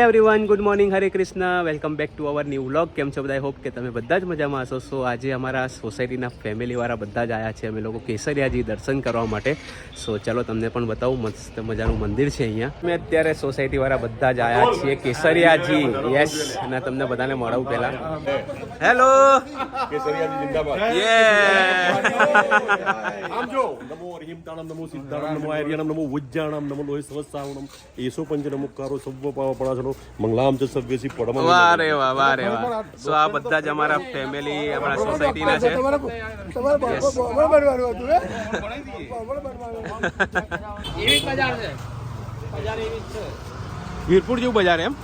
Everyone good morning Hare Krishna welcome back to our new vlog કેમ છો બધા? Hope કે તમે બધા જ મજામાં હશો. સો આજે અમારા સોસાયટીના ફેમિલીવાળા બધા જ આવ્યા છે. અમે લોકો કેસરિયાજી દર્શન કરવા માટે. સો ચાલો તમને પણ બતાવું. મસ્ત મજાનું મંદિર છે અહીંયા. અમે અત્યારે સોસાયટીવાળા બધા જ આવ્યા છીએ. કેસરિયાજી. યસ અને તમને બધાને મળવું પહેલા. હેલો નમો નમો સિદ્ધાણમ નમો આર્યણમ નમો ઉજ્જાણમ નમો લોહી સહસ્રાવણમ એસો પંચ નમુકારો સવ્વ પાવ પડાસનો મંગલામ ચ સવ્યસી પડમ વાહ રે વાહ વાહ રે વાહ. સો આ બધા જ અમારા ફેમિલી અમારા સોસાયટીના છે. વીરપુર જેવું બજાર એમ?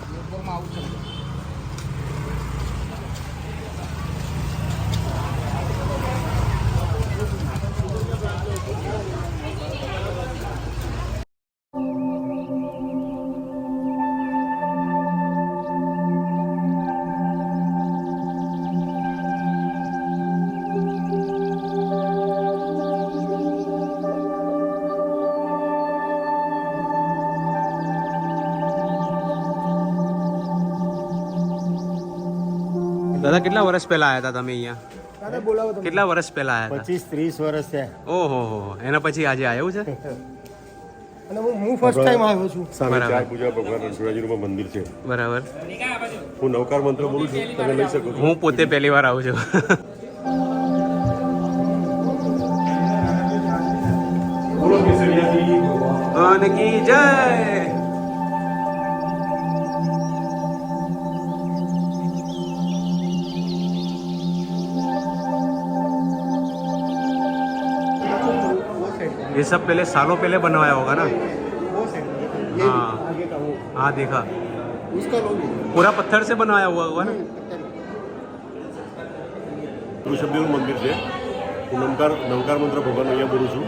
દાદા કેટલા વર્ષ પહેલા આવ્યા હતા તમે અહીંયા? કેટલા વર્ષ પહેલા આવ્યા પચીસ ત્રીસ વર્ષ છે ઓહો હો એના પછી આજે આવ્યું છે? અને હું હું ફર્સ્ટ ટાઈમ આવ્યો છું. બરાબર. પૂજા ભગવાન મંદિર છે. બરાબર. હું નવકાર મંત્ર બોલું છું તમે લઈ શકો હું પોતે પહેલી વાર આવું છું. અને કી જય! ये सब पहले सालों पहले बनवाया होगा ना हाँ हाँ देखा उसका लोगी पूरा पत्थर से बनवाया हुआ होगा ना ઋષભદેવનું મંદિર છે હું નમકાર નવકાર મંત્ર ભગવાન અહીંયા બોલું છું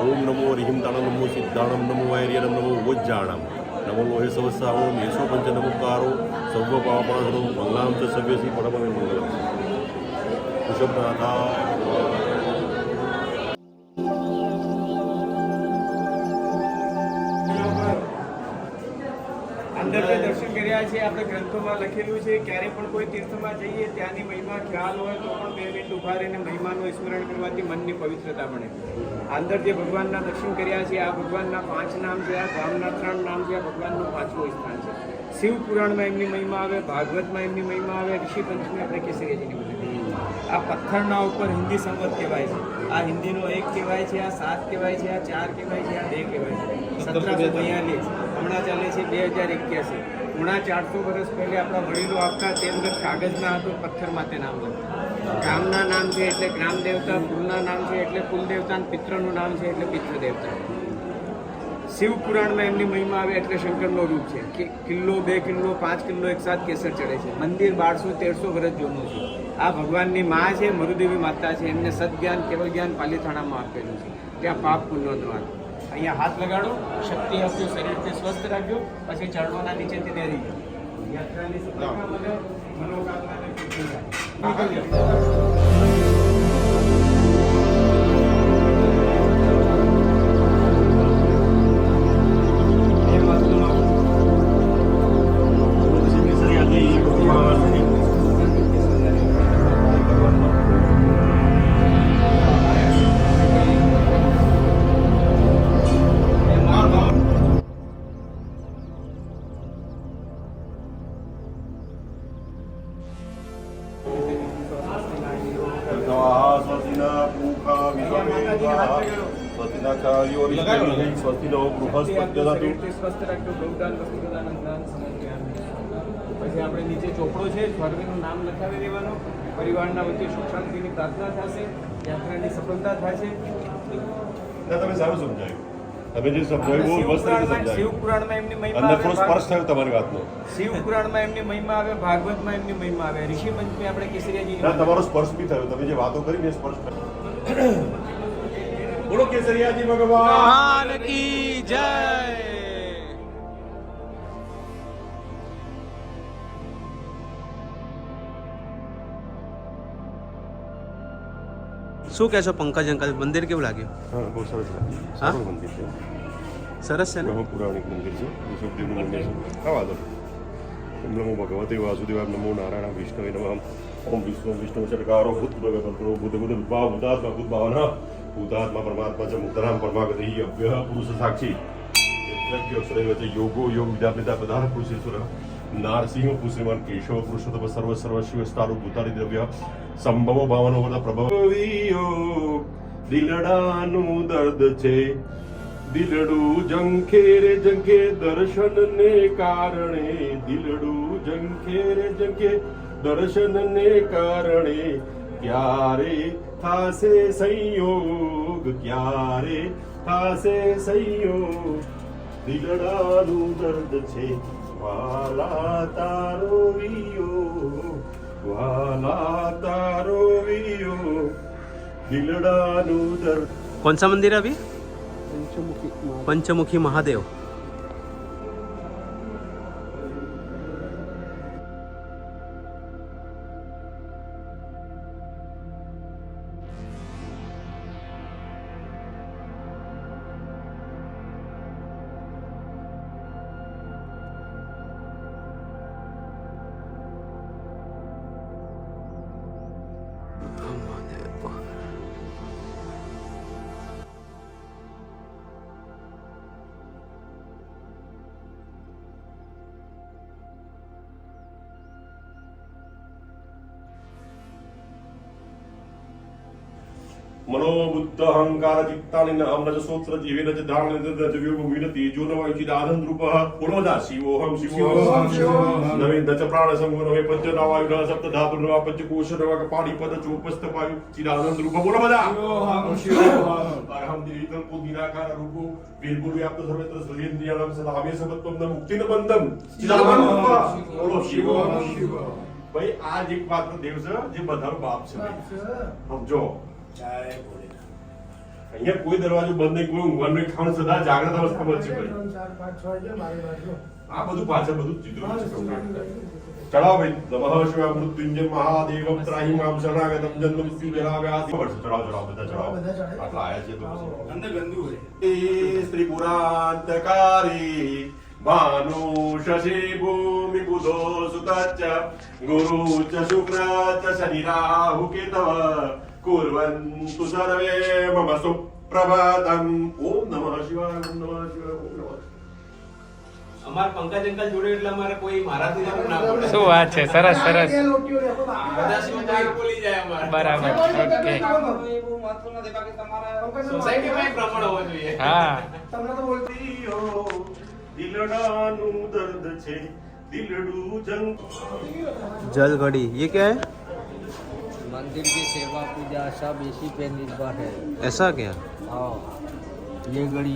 ઓમ નમો હરિમ તાણમ નમો સિદ્ધાણમ નમો આર્યણમ નમો વજ્જાણમ નમો લોહે સવસાવણમ યેસો પંચ નમુકારો સર્વ પાવપણાસનો મંગલામ ચ સવ્યસી પડમ મંગલમ ઋષભનાથા કર્યા છે આપણે ગ્રંથોમાં લખેલું છે ક્યારે પણ કોઈ તીર્થમાં જઈએ ત્યાંની મહિમા ખ્યાલ હોય તો પણ બે મિનિટ ઊભા રહીને મહિમાનું સ્મરણ કરવાથી મનની પવિત્રતા બને. અંદર જે ભગવાનના દર્શન કર્યા છે આ ભગવાનના પાંચ નામ છે આ ગામના ત્રણ નામ છે આ ભગવાનનું પાંચમું સ્થાન છે. શિવ પુરાણમાં એમની મહિમા આવે ભાગવતમાં એમની મહિમા આવે ઋષિ પંચમી આપણે કેસરીજીની મહિમા આ પથ્થરના ઉપર હિન્દી સંવત કહેવાય છે. આ હિન્દીનો એક કહેવાય છે આ સાત કહેવાય છે આ ચાર કહેવાય છે આ બે કહેવાય છે. સત્તરસો હમણાં ચાલે છે બે હજાર એક્યાસી. હમણાં ચારસો વર્ષ પહેલે આપણા વડીલો આપતા તે અંદર કાગળના હતું, પથ્થરમાં તે નામ હતું. ગામના નામ છે એટલે ગ્રામ દેવતા કુલના નામ છે એટલે કુલ દેવતા અને પિત્રનું નામ છે એટલે પિતૃ દેવતા શિવ પુરાણમાં એમની મહિમા આવે એટલે શંકરનો રૂપ છે. કે કિલ્લો, બે કિલ્લો, પાંચ કિલ્લો એક સાથ કેસર ચડે છે. મંદિર બારસો, તેરસો વર્ષ જૂનું છે. આ ભગવાનની મા છે, મરુદેવી માતા છે. એમને સદજ્ઞાન કેવલ જ્ઞાન પાલીથાણામાં આપેલું છે. ત્યાં પાપ પુણ્યનો દ્વાર અહીંયા હાથ લગાડો શક્તિ આપજો શરીરથી સ્વસ્થ રાખજો પછી ચરણોના નીચેથી ડેરી યાત્રાની સફળતા મળે મનોકામનાને પૂરી થાય. સ્વસ્થ ગૌદાન અન્નદાન સમર્પયામિ. પછી આપણે નીચે ચોપડો છે સ્વર્ગનું નામ લખાવી દેવાનું. પરિવારના વચ્ચે સુખ શાંતિની પ્રાર્થના થશે યાત્રાની સફળતા થશે. તમે સારું સમજાયું. તમે જે સમજાવ્યું બહુ મસ્ત રીતે શિવ પુરાણમાં એમની મહિમા અંદર થોડો સ્પર્શ થયો તમારી વાતનો. શિવ પુરાણમાં એમની મહિમા આવે ભાગવતમાં એમની મહિમા આવે. ઋષિ પંચમી આપણે ના તમારો સ્પર્શ બી થયો. તમે જે વાતો કરી ને સ્પર્શ થયો. બોલો કેસરિયાજી ભગવાન. ભગવાન કી જય. શું કહેશો પંકજ અંકલ મંદિર કેવું લાગ્યું? હા બહુ સરસ લાગ્યું. સારું મંદિર છે. સરસ છે ને? બહુ પુરાણિક મંદિર છે. ઋષભદેવનું મંદિર છે. હા દો. ઓમ નમો ભગવતે વાસુદેવાય નમો નારાયણ વિષ્ણુ નમઃ. ઓમ વિષ્ણુ વિષ્ણુ ચટકારો ભૂત ભગવતો ભૂત ભૂત ભાવ ભૂતાત્મા ભૂત ભાવના ભૂતાત્મા પરમાત્મા છે મુક્તરામ પરમાગતિ અવ્યહ પુરુષ સાક્ષી યોગો યોગ વિદ્યાપિતા પદાર પુરુષેશ્વર નારસિંહ પુષ્યમાન કેશવ પુરુષોત્તમ સર્વ સર્વ શિવ સ્થારુ ભૂતારી દ્રવ્ય સંભવ ભાવનો વરદ પ્રભવિયો દિલડાનું દર્દ છે દિલડું જંખેરે રે દર્શન દર્શનને કારણે દિલડું રે ઝંખે દર્શનને કારણે ક્યારે થાશે સંયોગ? ક્યારે થાશે સંયોગ? દિલડાનું દર્દ છે વાલા તારો વિયો વાલા તારો વિયો દિલડાનું દર્દ. કોણ સા મંદિર અભી? પંચમુખી પંચમુખી મહાદેવ. મનોબુદ્ધ અહંકાર ચિત્તાની અમરજ સૂત્ર જીવેન જ ધારણ જ વિયોગ વિન તેજો ન હોય ચિદાનંદ રૂપ બોલોદા શિવોહમ શિવોહમ નવે દચ પ્રાણ સંગો નવે પંચ નવાયુ ન સપ્ત ધાતુ નવા પંચ કોશ નવા પાણી પદ ચોપસ્ત વાયુ ચિદાનંદ રૂપ બોલો બધા અરહમ દિવિતમ કો નિરાકાર રૂપો બિલકુલ વ્યાપ્ત સર્વત્ર સર્વેન્દ્રિયાણામ સદા હમે સબત્વમ મુક્તિન બંધમ ચિદાનંદ રૂપ બોલો શિવોહમ ભાઈ આ જ એક માત્ર દેવ છે જે બધાનો બાપ છે ભાઈ. સમજો અહીંયા કોઈ દરવાજો બંધ નહીં કોઈ ઊંઘવાનું નહીં ખાવાનું સદા જાગ્રત અવસ્થામાં જ છે ભાઈ આ બધું પાછળ બધું ચિત્રો છે ચડાવો ભાઈ નમઃ શિવાય મૃત્યુંજય મહાદેવમ ત્રાહી મામ શરણાગતમ જન્મ મૃત્યુ જરા વ્યાધિ ખબર છે ચડાવો ચડાવો બધા ચડાવો આટલા આયા છે તો પછી અંદર ગંદુ હોય એ ત્રિપુરાંતકારી ભાનુ શશી ભૂમિ બુધો સુતચ્ચ ગુરુ ચ શુક્ર ચ શનિ રાહુ કેતવ કુર્વન્તુ સર્વે મમ સુપ્રભાતમ ઓમ નમઃ શિવાય ઓમ નમઃ શિવાય ઓમ નમઃ અમાર પંકજ અંકલ જોડે એટલે અમારે કોઈ મારાથી જવું ના પડે શું વાત છે સરસ સરસ બધા શિવતાર બોલી જાય અમારે બરાબર ઓકે સોસાયટીમાં એક પ્રમાણ હોવો જોઈએ હા તમને તો બોલતો દિયો, દિલડાનું દર્દ છે દિલડું જંગ जल घड़ी ये क्या है मंदिर की सेवा पूजा सब इसी पे निर्भर है ऐसा क्या हाँ ये घड़ी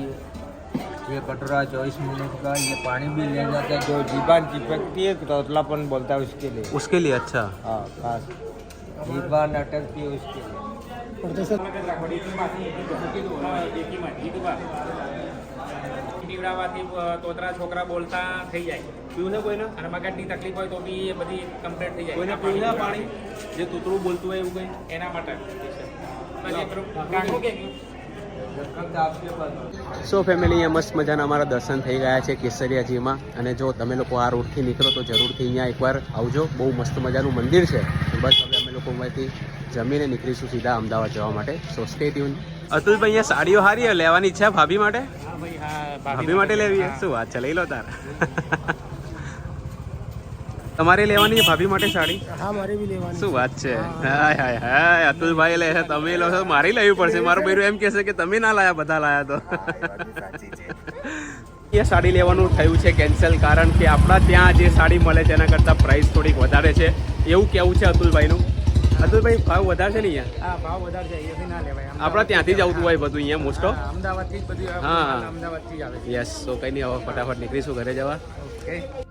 ये कटोरा चौबीस मिनट का ये पानी भी ले जाता है जो जीवान चिपकती है तोतलापन बोलता है उसके लिए उसके लिए अच्छा हाँ खास जीवान अटकती है उसके लिए પીવડાવવાથી તોતરા છોકરા બોલતા થઈ જાય. પીવને કોઈને અને મગજની તકલીફ હોય તો બી એ બધી કમ્પ્લેટ થઈ જાય. કોઈને પીવને પાણી? જે તૂતરું બોલતું હોય એવું કંઈ? એના માટે. સો ફેમિલી અહીંયા મસ્ત મજાના અમારા દર્શન થઈ ગયા છે કેસરિયાજીમાં. અને જો તમે લોકો આ રોડથી નીકળો તો જરૂરથી અહીંયા એકવાર આવજો. બહુ મસ્ત મજાનું મંદિર છે. બસ હવે અમે લોકો અહીંથી જમીને નીકળીશું સીધા અમદાવાદ જવા માટે. સો સ્ટે ટ્યુન અતુલભાઈ અહીંયા સાડીઓ હારી લેવાની ઈચ્છા ભાભી માટે? હા ભાઈ હા ભાભી માટે લેવી શું વાત છે? લઈ લો તાર. તમારે લેવાની છે ભાભી માટે સાડી? હા મારે બી લેવાની શું વાત છે? હાય હાય હાય અતુલભાઈ લે છે. તમે લો છો મારી લેવી પડશે. મારું બૈરું એમ કહેશે કે તમે ના લાયા બધા લાયા તો. એ સાડી લેવાનું થયું છે કેન્સલ કારણ કે આપણા ત્યાં જે સાડી મળે છે એના કરતાં પ્રાઇસ થોડીક વધારે છે. એવું કેવું છે અતુલભાઈનું? અતુલભાઈ ભાવ વધારે છે ને અહીંયા? હા ભાવ વધારે છે અહીંયાથી ના લેવાય. આપણા ત્યાંથી જ આવતું હોય બધું અહીંયા મોસ્ટ ઓફ અમદાવાદથી જ બધું હા. અમદાવાદથી જ આવે યસ સો કંઈ નહીં હવે ફટાફટ નીકળીશું ઘરે જવા. ઓકે